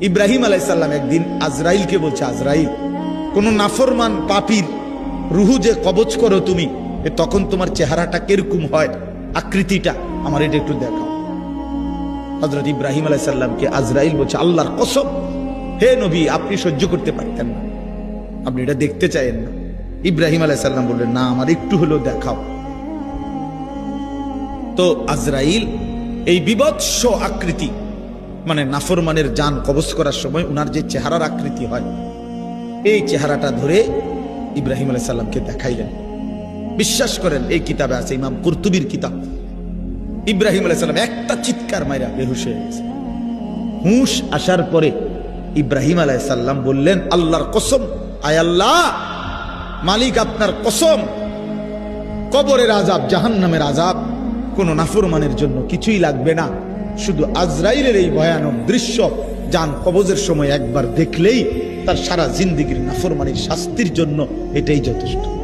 ইব্রাহিম আলাইসাল্লাম একদিন আজরাইলকে বলছে, আজরাইল, কোন নাফরমান পাপির রুহু যে কবচ করো তুমি তখন তোমার চেহারাটা কীরকম হয়? আকৃতিটা আমার এটা একটু দেখাও। হজরত ইব্রাহিম আলাইসাল্লামকে আজরাইল বলছে, আল্লাহর কসম, হে নবী, আপনি সহ্য করতে পারতেন না। আপনি এটা দেখতে চাইেন না। ইব্রাহিম আলাইসাল্লাম বললেন, না, আমার একটু হলেও দেখাও। তো আজরাইল, এই বিভৎস আকৃতি মানে নাফরমানের যান কবজ করার সময় উনার যে চেহারার আকৃতি হয়, এই চেহারাটা ধরে ইব্রাহিম আলাই সাল্লামকে দেখাইলেন। বিশ্বাস করেন, এই কিতাবে আছে, ইমাম কুরতুবির কিতাব। ইব্রাহিম আলাই সাল্লাম একটা চিৎকার মাইরা বেহুশ হয়ে গেছে। হুঁশ আসার পরে ইব্রাহিম আলাই সাল্লাম বললেন, আল্লাহর কসম, আয় আল্লাহ, মালিক আপনার কসম। কবরের আজাব জাহান্নামের আজাব কোন নাফরমানের জন্য কিছুই লাগবে না। শুধু আজরাইলের এই ভয়ানক দৃশ্য যান কবজের সময় একবার দেখলেই তার সারা জিন্দিগির নাফরমানির শাস্তির জন্য এটাই যথেষ্ট।